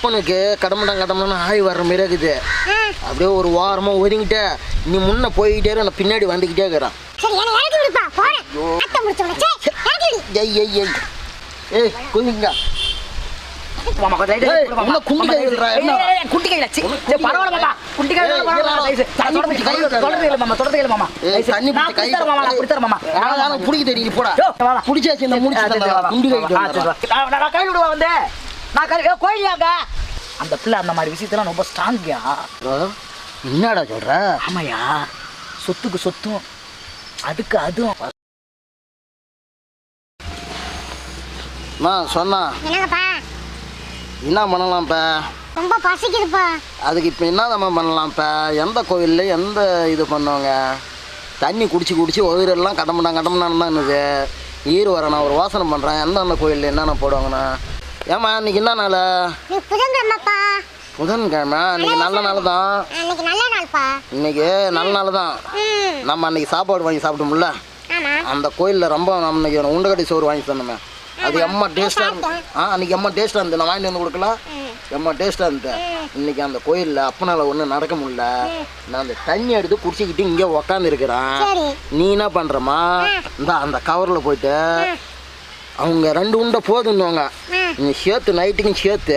அப்பனுக்கு கடமடம் கடமடம் ஆய் வர்ற மாதிரி இருக்குது. அப்படியே ஒரு வாரமா ஒதுங்கிட்ட நீ முன்ன போய்கிட்டே நான் பின்னாடி வந்துக்கிட்டே இருக்கிறான். ஐய். ஐய் ஐய் ஏய் கை கை. கை கை தானே பிடிக்க தெரியும் போடா. பிடிச்சாச்சு இந்த முடிச்சு குண்டி நான் கையில் விடுவா வந்து. நான் கை கோயிலாங்க அந்த பிள்ளை அந்த மாதிரி விஷயத்தெல்லாம் ரொம்ப ஸ்ட்ராங்கியா ஆ, என்னடா சொல்ற? ஆமாயா சொத்துக்கு சொத்தும் அதுக்கு அதுவும் நான் சொன்னா. என்னங்கப்பா? என்ன பண்ணலாம் இப்போ ரொம்ப பசிக்குதுப்பா. அதுக்கு இப்போ என்ன நம்ம பண்ணலாம் இப்போ எந்த கோவிலில் எந்த இது பண்ணுவாங்க? தண்ணி குடிச்சு குடிச்சு ஒயிரெல்லாம் கடம்புடான் கடம்புடான்னு தான் இருக்குது. ஈர் வர நான் ஒரு வாசனை பண்ணுறேன் எந்தெந்த கோயிலில் என்னென்ன போடுவாங்கண்ணா? ஏம்மா இன்னைக்கு என்ன நாள்? புதன்கிழமைப்பா. புதன்கிழமை? இன்னைக்கு நல்ல நாள் தான் அன்னைக்கு நல்ல நாள்ப்பா. இன்னைக்கு நல்ல நாள் தான் நம்ம அன்னைக்கு சாப்பாடு வாங்கி சாப்பிட்டோம்ல? அந்த கோயிலில் ரொம்ப நம்ம இன்னைக்கு உண்டகட்டி சோறு வாங்கி தந்தோமே. அது எம்மா டேஸ்ட்டாக இருந்து ஆ அன்னைக்கு எம்மா டேஸ்ட்டாக இருந்தது. நான் வாங்கிட்டு வந்து கொடுக்கல. எம்மா டேஸ்ட்டாக இருந்தது. இன்னைக்கு அந்த கோயிலில் அப்பனால ஒன்றும் நடக்க முடியல. நான் அந்த தண்ணி எடுத்து குடிச்சிக்கிட்டு இங்கே உக்காந்துருக்கிறேன். நீ என்ன பண்ணுறமா இந்த அந்த கவரில் போயிட்டு அவங்க ரெண்டு உண்டை போதுன்னுவாங்க. நீ சேர்த்து நைட்டுக்கும் சேர்த்து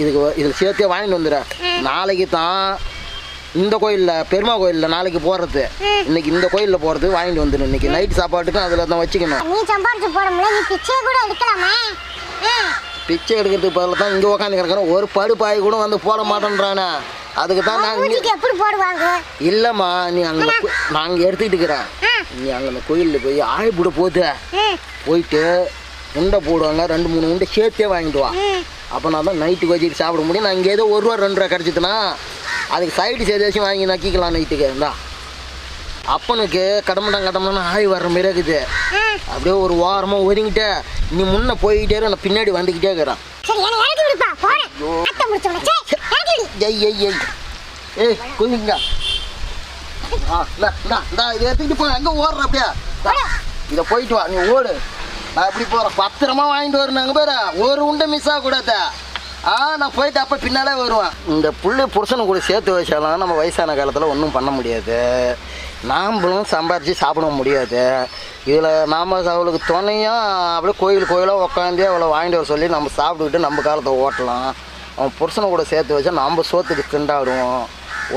இதுக்கு இதில் சேர்த்தே வாங்கிட்டு வந்துடு நாளைக்கு தான் இந்த கோயிலில் பெருமா கோயிலில் நாளைக்கு போகிறது இன்னைக்கு இந்த கோயிலில் போகிறது வாங்கிட்டு வந்துடு இன்னைக்கு நைட் சாப்பாட்டுக்கும் அதில் தான் வச்சுக்கணும். நீ சம்பாரிச்சு போட முடியல பிச்சை கூட எடுக்கலாமே. பிச்சை எடுக்கிறதுக்கு பதிலாக தான் இங்கே உட்காந்து கிடக்கிறேன் ஒரு படுப்பாய் கூட வந்து போட மாட்டேன்றானே. அதுக்கு தான் பூஜைக்கு எப்படி போடுவாங்க? இல்லைம்மா நீ அங்கே நான் அங்கே எடுத்துக்கிட்டு இருக்கிறேன். நீ அங்கே அந்த கோயிலில் போய் ஆய்புட போது ம். போயிட்டு உண்டை போடுவாங்க ரெண்டு மூணு உண்டை சேர்த்தே வாங்கிட்டு வா. அப்போ நான் தான் நைட்டுக்கு வச்சுட்டு சாப்பிட முடியும். நான் இங்கே ஏதோ ஒரு ரூபா ரெண்டு ரூபா கிடச்சிதுன்னா அதுக்கு சைடு சேதாச்சும் வாங்கி நக்கிக்கலாம் நைட்டுக்கு இந்தா. அப்பனுக்கு கடமடம் கடமடம் ஆய் வர்ற மாதிரி இருக்குது. அப்படியே ஒரு வாரமாக ஒதுங்கிட்ட நீ முன்ன போய்கிட்டே நான் பின்னாடி வந்துக்கிட்டே இருக்கிறேன். ஐய். ஐய் ஐய் ஏய் குதிங்க ஆ இந்தா இந்தா இந்தா இதை எடுத்துக்கிட்டு போ எங்கே ஓடுற அப்படியே. இதை போயிட்டு வா நீ ஓடு. நான் இப்படி போகிறேன் பத்திரமா வாங்கிட்டு வரணுங்க பேர. ஒரு உண்டை மிஸ் ஆகக்கூடாது ஆ நான் போயிட்டு அப்போ பின்னாலே வருவேன். இந்த புள்ளை புருஷனை கூட சேர்த்து வச்சாலும் நம்ம வயசான காலத்தில் ஒன்றும் பண்ண முடியாது. நாம்பளும் சம்பாரித்து சாப்பிட முடியாது. இதில் நாம் அவளுக்கு துணையாக அப்படியே கோயில் கோயிலாக உட்காந்து அவளை வாங்கிட்டு வர சொல்லி நம்ம சாப்பிட்டுக்கிட்டு நம்ம காலத்தை ஓட்டலாம். அவன் புருஷனை கூட சேர்த்து வச்சா நம்ம சோத்துக்கு திண்டாடுவோம்.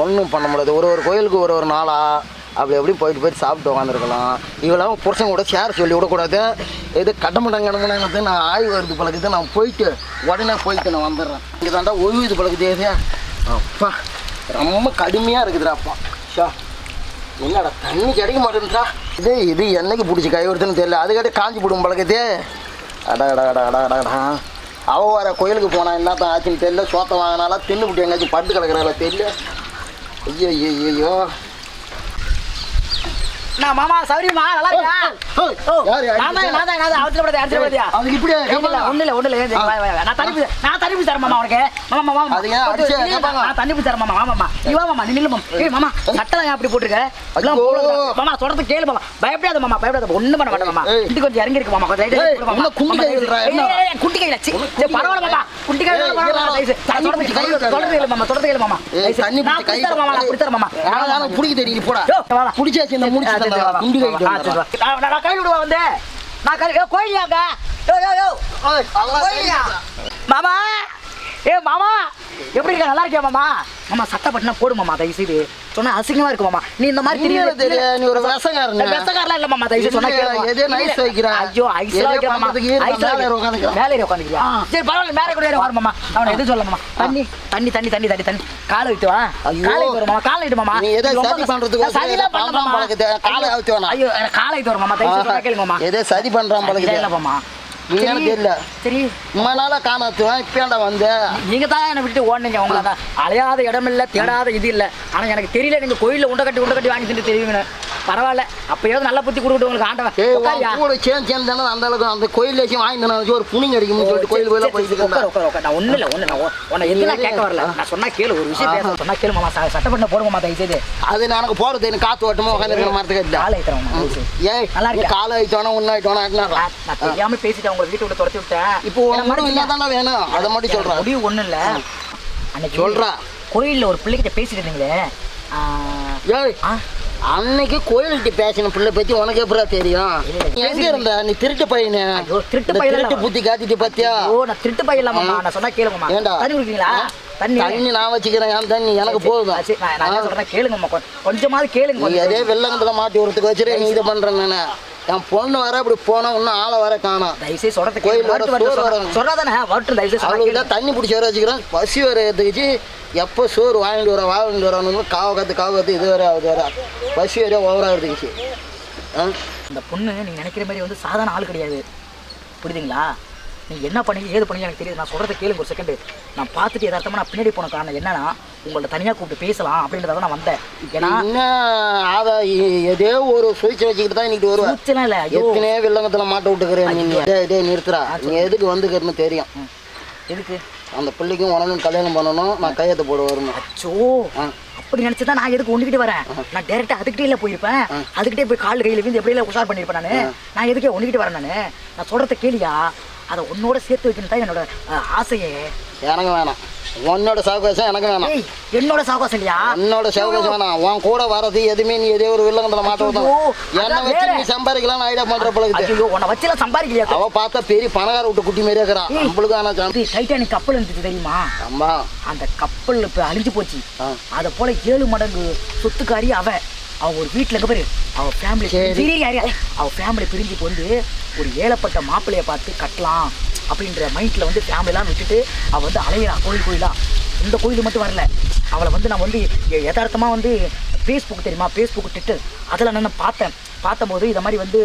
ஒன்றும் பண்ண முடியாது. ஒரு ஒரு கோயிலுக்கு ஒரு ஒரு நாளாக அப்படி எப்படி போயிட்டு போயிட்டு சாப்பிட்டு உட்காந்துருக்கலாம் இவெல்லாம் புருஷன் கூட சேர சொல்லி விடக்கூடாது. எது கடமடம் கடமடங்கிறது நான் ஆய்வு வருது பழகுது. நான் போயிட்டு உடனே போயிட்டு நான் வந்துடுறேன். இங்கே தாண்டா ஓய்வு பழகுது ஏதே அப்பா ரொம்ப கடுமையாக இருக்குதுடா அப்பா. ஷா என்னடா தண்ணி கிடைக்க மாட்டேன்றா இது இது என்னைக்கு பிடிச்சி கை வருதுன்னு தெரியல. அதுக்கிட்ட காஞ்சி போடும் பழக்கத்தே அடா அடா அடா அடா அடா அடா. அவ வர கோயிலுக்கு போனா என்னத்தான் ஆச்சுன்னு தெரியல. சோத்த வாங்கினாலாம் தின்னு விட்டு எங்கேயாச்சும் பட்டு கிடக்குறாளா தெரியல. ஐயோ ஐயோ ஐயோ நான் மாமா சௌரியமா நல்லா இருக்கா? நான் தான், நான் தான், நான் இப்படியா இல்ல, வா. நான் தண்ணி நான் தண்ணி பிடிச்சு தரேன் மாமா உனக்கு. மாமா, மாமா, அடிச்சா? நான் தண்ணி தரேன் மாமா, வாமா, மாமா. நீ வா மாமா, நீ நில்லு மாமா. ஏய், மாமா, சட்டை ஏன் அப்படி போட்டிருக்க? மாமா, சொல்றது கேளு மாமா. பயப்படாத மாமா, பயப்படாத. ஒண்ணும் பண்ண மாட்டேன் மாமா. இது கொஞ்சம் இறங்கி இருக்கு மாமா. கொஞ்சம் மாமா. குண்டி மாமா, கை விடுறா, என்ன? ஏய், ஏய், குண்டி கையில, சி. பரவாயில்ல மாமா. குண்டி கையில பரவாயில்ல கை கேளு, மாமா, கேளு மாமா. தண்ணி நான் பிடிச்சி கை மாமா, பிடிச்சு மாமா. பிடிக்க தெரியும் போடா. பிடிச்சாச்சு இந்த முடிச்சு. குண்டி ஆ, சரி, கைட்டு வா. நான் கையில் விடுவா வந்து? நான் கை கோயிலாங்க மாமா? ஏ மாமா? எப்படி இருக்க? நல்லா இருக்கியா மாமா? மாமா சட்டை பட்டினா போடு மாமா தயவு செய்து சொன்னா அசிங்கமா இருக்கு மாமா. நீ இந்த மாதிரி தெரியாது தெரியாது நீ ஒரு விஷக்காரன். வெசக்காரலாம் இல்ல மாமா தயவு சொன்னா எதோ nice வைக்கிறா. ஐயோ ஐஸ் எதோ வைக்கிற மாமா. பண்றதுக்கு ஈரம் ஐஸ் மேல ஏறி உட்காந்துக்கிறா. மேல ஏறி உட்காந்துக்கிறியா சரி பரவாயில்ல மேல கூட உட்காரு மாமா. அவனை எதுவும் சொல்ல மாமா. தண்ணி தண்ணி தண்ணி தண்ணி தண்ணி தண்ணி. காலை வைத்து வா. காலை வர மாமா. காலை வைத்து மாமா. நீ ஏதோ ரொம்ப சதி. பண்றதுக்கு சதிலாம் பண்ணல பாம்பா மாமா. காலை அவுத்து வேணாம். ஐயோ காலை வைத்து வர மாமா. தயவு சொன்னா கேளுங்க மாமா. ஏதோ சதி பண்றான் பழகுது இல்ல மாமா. நீ எனக்கு தெரியல. சரி. ரொம்ப நாளா காணாத்துவேன் இப்பேண்டா வந்த? நீங்க தான் என்னை விட்டு ஓடுனீங்க உங்களை தான். அலையாத இடம் இல்ல தேடாத இது இல்ல. ஆனா எனக்கு தெரியல நீங்க கோயில்ல உண்டை கட்டி உண்டை கட்டி வாங்கி தின்னு தெரியுங்கன்னு பரவாயில்ல. அப்பயாவது நல்ல புத்தி கொடுக்கட்டும் உங்களுக்கு ஆண்டவன். கூட சேர்ந்து சேர்ந்து தானே அந்த அளவுக்கு அந்த கோயில் வச்சு வாங்கி வச்சு ஒரு புனிங்க அடிக்கும்னு சொல்லிட்டு கோயில் கோயிலாக போயிட்டு உட்கார் உட்கார் உட்கார். நான் ஒண்ணு இல்ல ஒண்ணு நான் உன்- உன்னை எதுவும் கேட்க வரல? நான் சொன்னா கேளு ஒரு விஷயம் பேச சொன்னா கேளு மாமா. சட்டப்பட்ட போடுங்க மாமா தயவு செய்து. அது நான் எனக்கு போறது எனக்கு காத்து ஓட்டமா உட்காந்துருக்கிற மாதிரி இல்லை காலை. ஏய் நல்லா இருக்கா? காலை ஆயிட்டோனா ஒன்னும் ஆயிட்டோனா நான் தெரியாம பேசிட்டேன் உங்களை வீட்டு விட்டு துரத்தி விட்டேன். இப்போ மட்டும் என்ன வேணும்? அதை மட்டும் சொல்றேன் முடிவு ஒண்ணும் இல்ல அன்னைக்கு சொல்றா. கோயில்ல ஒரு பிள்ளைகிட்ட பேசிட்டு இருந்தீங்களே. ஏய் அன்னைக்கு கோயில்கிட்ட பேசின பிள்ளை பத்தி உனக்கு எப்படா தெரியும்? எங்க இருந்த? நீ திருட்டு பையனு. திருட்டு பையன் திருட்டு. புத்தி காட்டிட்டு பாத்தியா? ஓ நான் திருட்டு பையன் நான் சொன்னா கேளுங்கம்மா. ஏண்டா? தண்ணி குடிக்கிறீங்களா? ஆ? தண்ணி. தண்ணி நான் வச்சுக்கிறேன் என் தண்ணி? எனக்கு போதும். நான். சொல்றேன் கேளுங்கம்மா கொஞ்சமாவது கேளுங்க. அதே வெள்ளங்கத்துல மாட்டி ஒருத்துக்கு வச்சுட்டு நீ இது பண்ற நானு. என் பொண்ணு வர இப்படி போனா இன்னும் ஆளை வர காணோம். தயவுசெய்து சொல்றது கோயில். வர வரட்டும், தயவுசெய்து. தான் தண்ணி பிடிச்சி வர வச்சுக்கிறேன். பசி வர எடுத்துக்கிச்சு எப்போ சோறு வாங்கிட்டு வர வாங்கிட்டு வரணும் காவ கத்து காவ கத்து இது வர அது வர பசி வர ஓவரா எடுத்துக்கிச்சு ஆ? இந்த பொண்ணு நீங்க நினைக்கிற மாதிரி வந்து சாதாரண ஆள் கிடையாது. புரியுதுங்களா? நீங்க என்ன பண்ணீங்க ஏது பண்ணீங்க எனக்கு தெரியுது. நான் சொல்றதை கேளுங்க ஒரு செகண்ட் நான் பார்த்துட்டு யதார்த்தமா நான் பின்னாடி போன காரணம் என்னன்னா உங்கள்ட்ட தனியா கூப்பிட்டு பேசலாம் அப்படின்றத நான் வந்தேன். ஏன்னா இ- ஏதோ ஒரு சுவிட்ச் வச்சுக்கிட்டு தான் இன்னைக்கு வருவேன் சூச்சலாம் இல்ல எத்தனையோ வெள்ளங்கத்துல மாட்ட விட்டுக்கிறேன் நீ. டேய் டேய் நிறுத்துறா நீ எதுக்கு வந்துக்கிறன்னு தெரியும். எதுக்கு? அந்த பிள்ளைக்கும் உனக்கும் கல்யாணம் பண்ணணும். நான் கையெழுத்து போட வரணும். அச்சோ. அப்படி நினைச்சுதான் நான் எதுக்கு ஒண்ணுகிட்டு வரேன்? நான் டேரக்டா அதுக்கிட்டே இல்ல போயிருப்பேன். அதுக்கிட்டே போய் கால் கையில விழுந்து எப்படி எல்லாம் உஷார் பண்ணிருப்பேன் நானு? நான் எதுக்கே ஒண்ணுகிட்டு வரேன் நானு? நான் சொல்றத கேளியா? அதை உன்னோட சேர்த்து வைக்கணும் தான் என்னோட ஆசையே. எனக்கு வேணாம். உன்னோட சவகாசம் எனக்கு வேணாம். என்னோட சாகசம் இல்லையா? உன்னோட சவகாசம் வேணாம். உன் கூட வரது எதுவுமே நீ எதோ ஒரு வில்லங்கத்துல மாட்ட ஐயோ, விடணும் என்ன வச்சு. நீ சம்பாதிக்கலாம் ஐடியா பண்ற பழகுது ஐயோ உன்னை வச்சுலாம் சம்பாதிக்கலையா? அவ பார்த்தா பெரிய பணக்கார விட்டு குட்டி மாதிரியே இருக்கிறான். நம்மளுக்கு ஆனா டைட்டானிக் கப்பல் இருந்துச்சு தெரியுமா? அம்மா அந்த கப்பல் இப்ப அழிஞ்சு போச்சு. அத போல ஏழு மடங்கு சொத்துக்காரி அவ. அவ ஒரு வீட்டுல இருக்க பாரு. அவ ஃபேமிலி சரி. அவ ஃபேமிலி பிரிஞ்சு வந்து ஒரு ஏழப்பட்ட மாப்பிள்ளைய பார்த்து கட்டலாம் அப்படின்ற மைண்ட்ல வந்து ஃபேமிலிலாம் விட்டுட்டு அவ வந்து அலையிறா கோயில் கோயிலா. இந்த கோயில் மட்டும் வரல. அவளை வந்து நான் வந்து எ- யதார்த்தமா வந்து ஃபேஸ்புக் தெரியுமா? ஃபேஸ்புக் ட்விட்டர் அதில் நான் பார்த்தேன்? பார்த்தபோது இந்த மாதிரி வந்து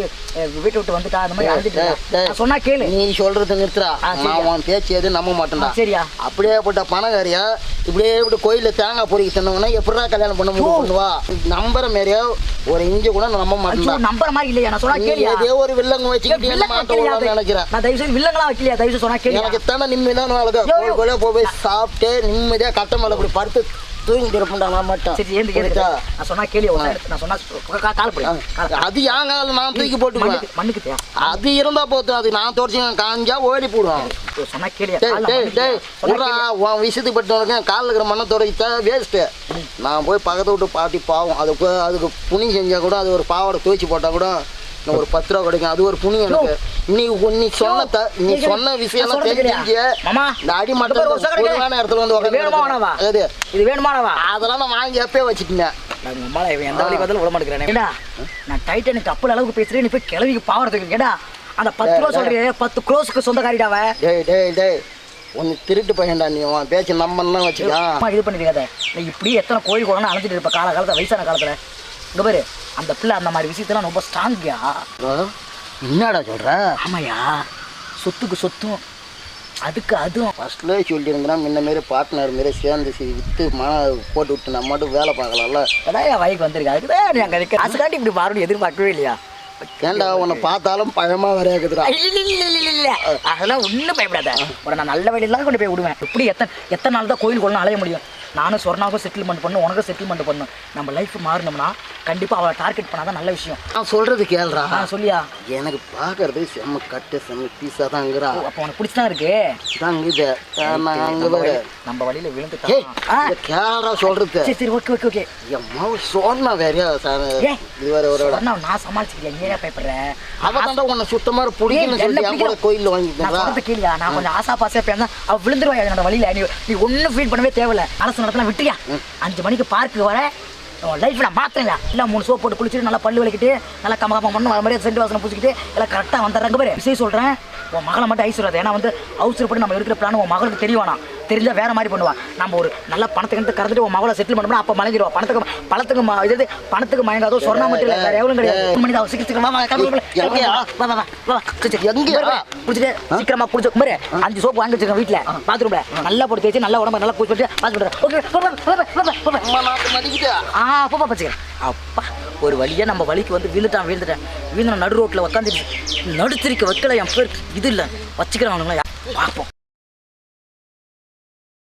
வீட்டை விட்டு வந்துட்டா அந்த மாதிரி அழுதுட்டு சொன்னா கேளு. நீ சொல்றது நிறுத்துறா. நான் உன் பேச்சு எதுவும் நம்ப மாட்டேன்டா. சரியா. அப்படியே போட்ட பணக்காரியா இப்படியே இப்படி கோயில்ல தேங்காய் பொறுக்கி தந்தவனா எப்படிடா கல்யாணம் பண்ண முடியும் பண்ணுவா நம்புற மாதிரியா ஒரு இஞ்சி கூட நம்ப ஐயோ மாட்டேன்டா நம்புற மாதிரி இல்லையா? நான் சொன்னா நீ கேளியா? ஏதோ ஒரு வில்லங்க வச்சுக்கிட்டு என்ன வில்லங்க மாட்ட வைக்கலையா விடலாம்னு அது? நினைக்கிறேன். நான் தயவு செய்து வில்லங்களாம் வைக்கலையா தயவு சொன்னா கேளியா? எனக்கு தானே நிம்மதியான. கோயில் போய் சாப்பிட்டு நிம்மதியா கட்ட மேல இப்படி படுத்து தூங்கிட்டு இருப்பேன்டா நான் மட்டும். சரி ஏந்து புரியுதா? நான் சொன்னா நிமிஷம். நான் சொன்னா கால் போடு. அது ஏன் கால? நான் தூக்கி போட்டுக்குவேன். மண்ணுக்கு அது இருந்தா போதும் அது நான் தொடச்சி காஞ்சா ஓடி போடுவேன். சொன்னா டேய் டேய் கேளியா? உன் விஷயத்துக்கு பட்டவனுக்கு காலில் இருக்கிற மண்ணை துடைச்சா வேஸ்ட்டு நான் போய் பக்கத்து விட்டு பாட்டி பாவம் அது போய் அதுக்கு புனி செஞ்சா கூட அது ஒரு பாவாடை துவைச்சு போட்டா கூட இன்னும் ஒரு பத்து ரூபா கிடைக்கும் அது ஒரு புனி எனக்கு. நீ நீ சொன்ன த- நீ சொன்ன விஷயம் நான் சொல்றது தெரிஞ்சு கேளியா? மாமா, இந்த அடி இந்த பாரு, ஒரு இடத்துல வந்து இது வேணுமா வேணாவா? உட்காந்து அது இது வேணுமானவா அதெல்லாம் நான் வாங்கி எப்பயே வச்சுட்டேன் நான் உம்மால இவன் எந்த வழி பார்த்தாலும் விட மாட்டேங்கிறேன். ஏடா நான் டைட்டானிக் கப்பல் அளவுக்கு பேசுறேன் நீ போய் கிளவிக்கு பாவறதுக்கு கேடா அந்த பத்து ரூபா சொல்றியே பத்து க்ரோஸுக்கு சொந்தக்காரிடாவ டேய் டேய் டேய். ஒன்று திருட்டு பையன்டா நீ உன் பேச்சு நம்பன்னா வச்சுக்கலாம். அம்மா இது பண்ணிருக்காத நீ இப்படி எத்தனை கோயில் குளம்னு அழைச்சிட்டு இருப்ப கால காலத்துல வயசான காலத்துல. இங்க பாரு. அந்த பிள்ளை அந்த மாதிரி விஷயத்தெல்லாம் ரொம்ப ஸ்ட்ராங்கியா என்னடா சொல்ற? ஆமாயா? சொத்துக்கு சொத்தும் அதுக்கு அதுவும் ஃபர்ஸ்ட்லேயே சொல்லியிருந்தா முன்ன மாரி பார்ட்னர் மாரி சேர்ந்து வித்து மன போட்டு விட்டு நம்ம மட்டும் வேலை பார்க்கலாம்ல. அதான் என் வாய்க்கு வந்திருக்கு? அதுக்குதான் அங்கே இருக்க அதுக்காண்டி இப்படி மறுபடியும் எதிர்பார்க்கவே இல்லையா? ஏன்டா உன்னை பார்த்தாலும் பழமா வர இருக்குதுடா. இல்ல, இல்ல, இல்ல, இல்ல. அதெல்லாம் ஒன்றும் பயப்படாத. உடனே நான் நல்ல வழியில தான் கொண்டு போய் விடுவேன். எப்படி எத்தனை எத்தனை நாள் தான் கோயில் கொள்ளணும் அலைய முடியும்? நானும் சொர்ணாவுக்கும் செட்டில்மெண்ட் பண்ணும் உனக்கும் செட்டில்மெண்ட் பண்ணும் நம்ம லைஃப் மாறினோம்னா கண்டிப்பாக அவளை டார்கெட் பண்ணாதான் நல்ல விஷயம். நான் சொல்றது கேளுடா. ஆ சொல்லியா? எனக்கு பார்க்கறது செம்ம கட்டு செம்ம பீஸாக தாங்கிறா ஓ, அப்போ உனக்கு பிடிச்சதான் இருக்கு? நான் நம்ம வழியில இந்த கேளடா சொல்றது. சரி சரி ஓகே ஓகே ஓகே எம்மா சொன்னா வேறையா சார். இது வேற ஒரு நான் சமாளிச்சுக்கிறேன் நீ ஏன் பயப்படுற? அவ தாண்டா உன்னை சுத்தமா என்ன சொல்லி என் கூட? கோயிலில் நான் கேளியா நான் கொஞ்சம் ஆசா பாசா பேச அவ விழுந்துருவா என்னோட வழியில. நீ நீ ஒன்றும் ஃபீல் பண்ணவே தேவையில்ல. அரசு நடத்தலாம் விட்டுறியா? அஞ்சு மணிக்கு பார்க்கு வர லைஃப் நான் மாத்திரல இல்லை மூணு சோப் போட்டு குளிச்சுட்டு நல்லா பல்லு விளக்கிட்டு நல்லா கம கம பண்ணு வர மாதிரி சென்ட் வாசனை பிடிச்சிக்கிட்டு எல்லாம் கரெக்டாக வந்துடுறாங்க பேர் விஷயம் சொல்கிறேன் உன் மகளை மட்டும் ஐஸ் ஐஸ்வர்யாது ஏன்னா வந்து அவசரப்பட்டு நம்ம எடுக்கிற பிளான் உன் மகளுக்கு தெரியவானா தெரிஞ்சா வேற மாதிரி பண்ணுவா. நம்ம ஒரு நல்ல பணத்துக்கு எடுத்து கறந்துட்டு உன் மகளை செட்டில் பண்ணோம்னா அப்போ மலைஞ்சிருவா பணத்துக்கு பணத்துக்கு ம- இது பணத்துக்கு மயங்காதோ சொன்னா மட்டும் இல்லை வேற எவ்வளோ கிடையாது. மூணு மணி தான் சீக்கிரம் குடிச்சு பாரு அஞ்சு சோப்பு வாங்கி வச்சிருக்கேன் வீட்டுல பாத்ரூம்ல. நல்லா போட்டு தேய்ச்சி நல்லா உடம்பு நல்லா நாட்டு மதிக்கிட்டா ஆ அப்பா பச்சுக்கிறேன் அப்பா ஒரு வழியாக நம்ம வழிக்கு வந்து விழுந்துட்டான் விழுந்துட்டேன். விழுந்து நடு ரோட்டில் உட்காந்துட்டு நடுத்திருக்க வைக்கல என் பேர் இது இல்லை. வச்சுக்கிறேன் அவனுங்களா. பார்ப்போம்